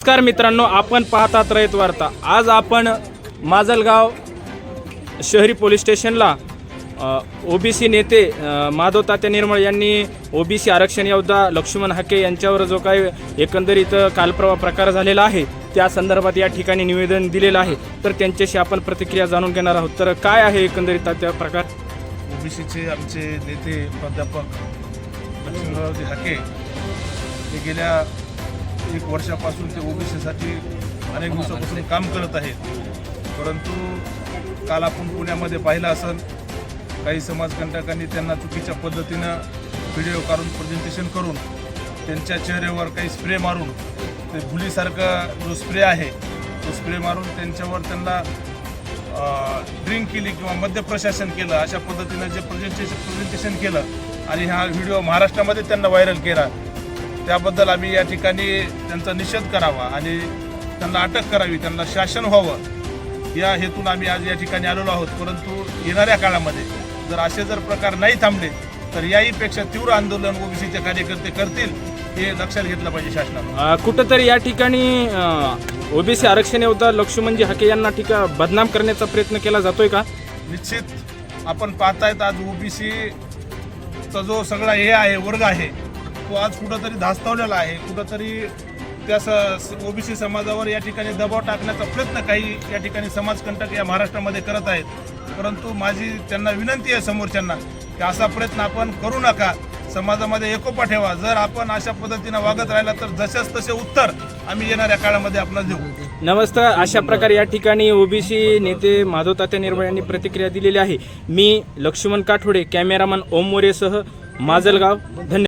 नमस्कार मित्रांनो आपण पाहतात रयत वार्ता. आज आपण माजलगाव शहरी पोलीस स्टेशनला ओबीसी नेते माधव तात्या निर्मळ यांनी ओबीसी आरक्षण योद्धा लक्ष्मण हाके यांच्यावर जो काही एकंदरीत कालप्रवा प्रकार झालेला आहे त्या संदर्भात या ठिकाणी निवेदन दिलेलं आहे. तर त्यांच्याशी आपण प्रतिक्रिया जाणून घेणार आहोत. तर काय आहे एकंदरीत त्या प्रकार? ओबीसीचे आमचे नेते प्राध्यापक लक्ष्मणरावजी हाके हे गेल्या एक वर्षापासून ते ओबीसीसाठी अनेक दिवसापासून काम करत आहेत. परंतु काल आपण पुण्यामध्ये पाहिलं असेल काही समाजकंटकांनी त्यांना चुकीच्या पद्धतीनं व्हिडिओ काढून प्रेझेंटेशन करून त्यांच्या चेहऱ्यावर काही स्प्रे मारून ते भुलीसारखा जो स्प्रे आहे तो स्प्रे मारून त्यांच्यावर त्यांना ड्रिंक केली किंवा मद्य प्रशासन केलं अशा पद्धतीनं जे प्रेझेंटेशन प्रेझेंटेशन केलं आणि हा व्हिडिओ महाराष्ट्रामध्ये त्यांना व्हायरल केला. त्याबद्दल आम्ही या ठिकाणी त्यांचा निषेध करावा आणि त्यांना अटक करावी त्यांना शासन व्हावं. या हेतून आम्ही आज या ठिकाणी आलेलो आहोत. परंतु येणाऱ्या काळामध्ये जर असे जर प्रकार नाही थांबले तर याहीपेक्षा तीव्र आंदोलन ओबीसीचे कार्यकर्ते करतील हे लक्षात घेतलं पाहिजे शासनानं. कुठंतरी या ठिकाणी ओबीसी आरक्षण योद्धा लक्ष्मणजी हाके यांना ठिका बदनाम करण्याचा प्रयत्न केला जातोय का? निश्चित आपण पाहतायत आज ओबीसीचा जो सगळा हे आहे वर्ग आहे तो आज कुठंतरी धास्तावलेला आहे. कुठंतरी त्या ओबीसी समाजावर या ठिकाणी दबाव टाकण्याचा प्रयत्न काही या ठिकाणी समाजकंटक या महाराष्ट्रामध्ये करत आहेत. परंतु माझी त्यांना विनंती आहे समोरच्यांना की असा प्रयत्न आपण करू नका. समाजामध्ये एकोपा ठेवा. जर आपण अशा पद्धतीनं वागत राहिला तर जसेच तसे उत्तर आम्ही येणाऱ्या काळामध्ये आपण देऊ. नमस्कार. अशा प्रकारे या ठिकाणी ओबीसी नेते माधव तात्या निर्भय यांनी प्रतिक्रिया दिलेली आहे. मी लक्ष्मण काठोडे कॅमेरामन ओम मोरेसह माजलगाव. धन्यवाद.